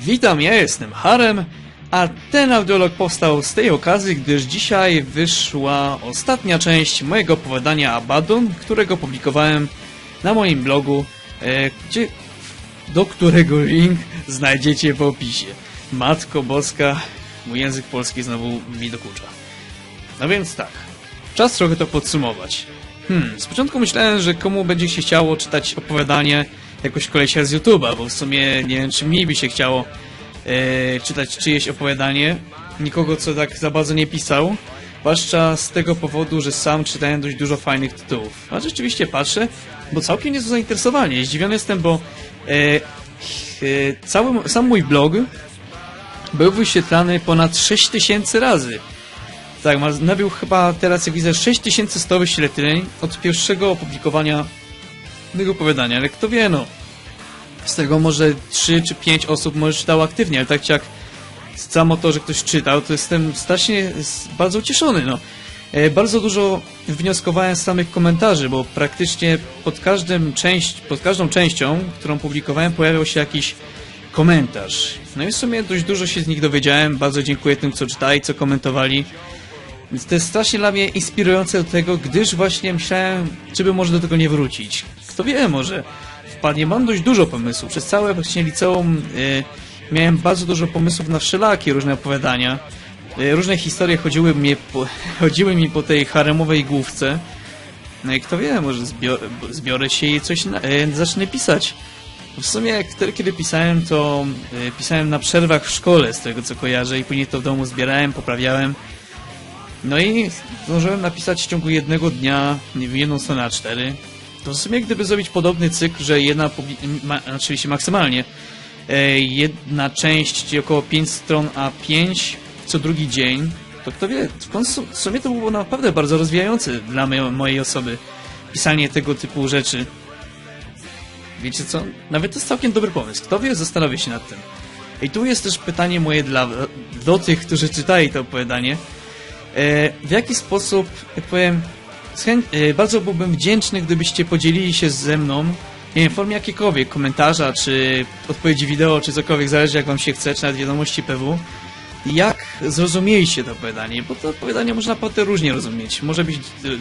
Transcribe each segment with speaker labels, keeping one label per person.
Speaker 1: Witam, ja jestem Harem, a ten audiolog powstał z tej okazji, gdyż dzisiaj wyszła ostatnia część mojego opowiadania Abaddon, którego publikowałem na moim blogu, e, gdzie, do którego link znajdziecie w opisie. Matko Boska, mój język polski znowu mi dokucza. No więc tak, czas trochę to podsumować. Hmm, z początku myślałem, że komu będzie się chciało czytać opowiadanie jakoś kolesia z YouTube'a, bo w sumie nie wiem, czy mi by się chciało e, czytać czyjeś opowiadanie. Nikogo, co tak za bardzo nie pisał. Zwłaszcza z tego powodu, że sam czytałem dość dużo fajnych tytułów. A rzeczywiście patrzę, bo całkiem jest zainteresowanie. Zdziwiony jestem, bo e, e, cały, sam mój blog był wyświetlany ponad 6000 razy. Tak, nabił chyba teraz, jak widzę, 6100 wyświetleń od pierwszego opublikowania tego opowiadania, ale kto wie, no. Z tego może 3 czy 5 osób może czytało aktywnie, ale tak jak samo to, że ktoś czytał, to jestem strasznie bardzo ucieszony, no. E, Bardzo dużo wnioskowałem z samych komentarzy, bo praktycznie pod każdym część, pod każdą częścią, którą publikowałem, pojawiał się jakiś komentarz. No i w sumie dość dużo się z nich dowiedziałem. Bardzo dziękuję tym, co czytali, co komentowali. Więc to jest strasznie dla mnie inspirujące do tego, gdyż właśnie myślałem, czy by może do tego nie wrócić. Kto wie, może wpadnie. Mam dość dużo pomysłów. Przez całe właśnie liceum y, miałem bardzo dużo pomysłów na wszelakie różne opowiadania. Y, różne historie chodziły, mnie po, chodziły mi po tej haremowej główce. No i kto wie, może zbiorę, zbiorę się i coś na, y, zacznę pisać. W sumie jak wtedy, kiedy pisałem, to y, pisałem na przerwach w szkole, z tego co kojarzę, i później to w domu zbierałem, poprawiałem. No i zdążyłem napisać w ciągu jednego dnia wiem, jedną stronę A4. W sumie gdyby zrobić podobny cykl, że jedna, ma, oczywiście maksymalnie, e, jedna część, około 5 stron A5 co drugi dzień, to kto wie, w sumie to było naprawdę bardzo rozwijające dla mojej, osoby pisanie tego typu rzeczy. Wiecie co? Nawet to jest całkiem dobry pomysł. Kto wie, zastanowię się nad tym. I tu jest też pytanie moje dla do tych, którzy czytali to opowiadanie. E, w jaki sposób, jak powiem, bardzo byłbym wdzięczny, gdybyście podzielili się ze mną, nie wiem, w formie jakiejkolwiek komentarza, czy odpowiedzi wideo, czy cokolwiek, zależy jak wam się chce, czy nawet wiadomości PW, jak zrozumieliście to opowiadanie, bo to opowiadanie można naprawdę różnie rozumieć. Może być e,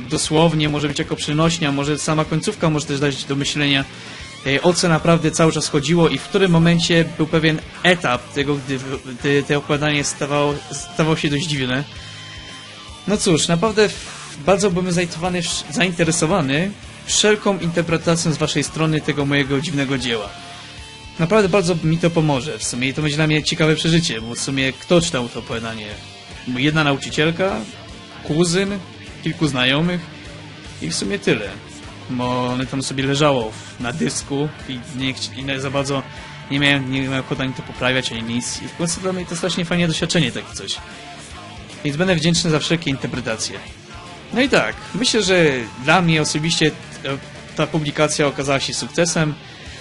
Speaker 1: dosłownie, może być jako przenośnia, może sama końcówka może też dać do myślenia, e, o co naprawdę cały czas chodziło i w którym momencie był pewien etap tego, gdy, gdy to opowiadanie stawało, stawało się dość dziwne. No cóż, naprawdę bardzo byłem zainteresowany, wszelką interpretacją z waszej strony tego mojego dziwnego dzieła. Naprawdę bardzo mi to pomoże w sumie to będzie dla mnie ciekawe przeżycie, bo w sumie kto czytał to opowiadanie? Jedna nauczycielka, kuzyn, kilku znajomych i w sumie tyle. Bo one tam sobie leżało na dysku i nie, i za bardzo nie miałem, nie miałem ochoty ani to poprawiać, ani nic. I w końcu dla mnie to strasznie fajne doświadczenie takie coś. Więc będę wdzięczny za wszelkie interpretacje. No i tak, myślę, że dla mnie osobiście e, ta publikacja okazała się sukcesem.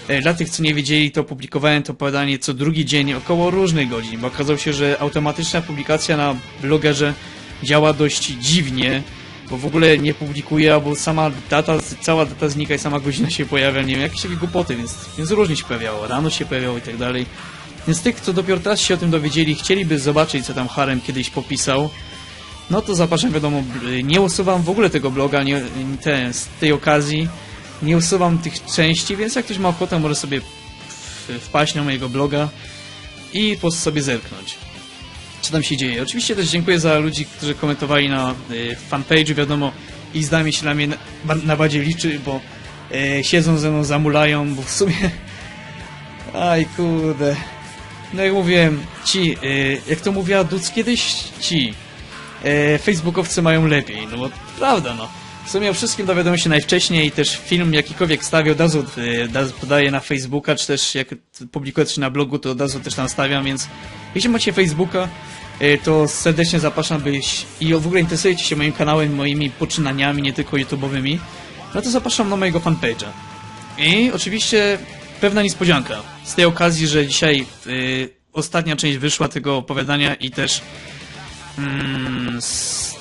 Speaker 1: E, Dla tych, co nie wiedzieli, to publikowałem to opowiadanie co drugi dzień około różnych godzin, bo okazało się, że automatyczna publikacja na blogerze działa dość dziwnie, bo w ogóle nie publikuje, albo sama data, cała data znika i sama godzina się pojawia, nie wiem, jakieś takie głupoty, więc, więc różnie się pojawiało, rano się pojawiało i tak dalej. Więc tych, co dopiero teraz się o tym dowiedzieli, chcieliby zobaczyć, co tam Harem kiedyś popisał, no to zapraszam, wiadomo, bl- nie usuwam w ogóle tego bloga, nie, te, z tej okazji, nie usuwam tych części, więc jak ktoś ma ochotę, może sobie wpaść na mojego bloga i po prostu sobie zerknąć. Co tam się dzieje? Oczywiście też dziękuję za ludzi, którzy komentowali na y, fanpage'u, wiadomo, i zdanie się dla mnie na, na bardziej liczy, bo y, siedzą ze mną, zamulają, bo w sumie aj kurde no jak mówiłem, ci, y, jak to mówiła Duc kiedyś, ci e, facebookowcy mają lepiej, no bo prawda, no. W sumie o wszystkim dowiadują się najwcześniej i też film jakikolwiek stawię od razu e, da- podaję na Facebooka, czy też jak publikuję coś na blogu, to od razu też tam stawiam, więc jeśli macie Facebooka, e, to serdecznie zapraszam, byś i w ogóle interesujecie się moim kanałem, moimi poczynaniami, nie tylko YouTube'owymi, no to zapraszam na mojego fanpage'a. I oczywiście pewna niespodzianka. Z tej okazji, że dzisiaj y, ostatnia część wyszła tego opowiadania i też mm,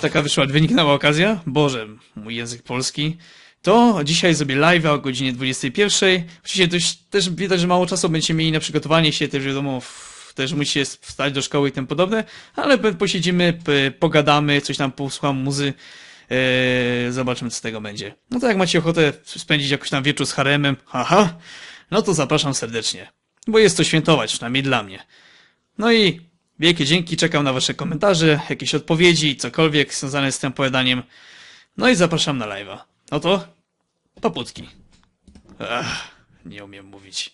Speaker 1: taka wyszła, wyniknęła okazja. Boże, mój język polski. To dzisiaj zrobię live o godzinie 21. Oczywiście też, też widać, że mało czasu będziecie mieli na przygotowanie się, też wiadomo, też musi wstać do szkoły i tym podobne, ale posiedzimy, pogadamy, coś tam posłucham muzy, e, zobaczymy co z tego będzie. No to jak macie ochotę spędzić jakoś tam wieczór z haremem, haha, no to zapraszam serdecznie, bo jest to świętować, przynajmniej dla mnie. No i wielkie dzięki, czekam na wasze komentarze, jakieś odpowiedzi, cokolwiek związane z tym opowiadaniem. No i zapraszam na live'a. No to, paputki. Ach, nie umiem mówić.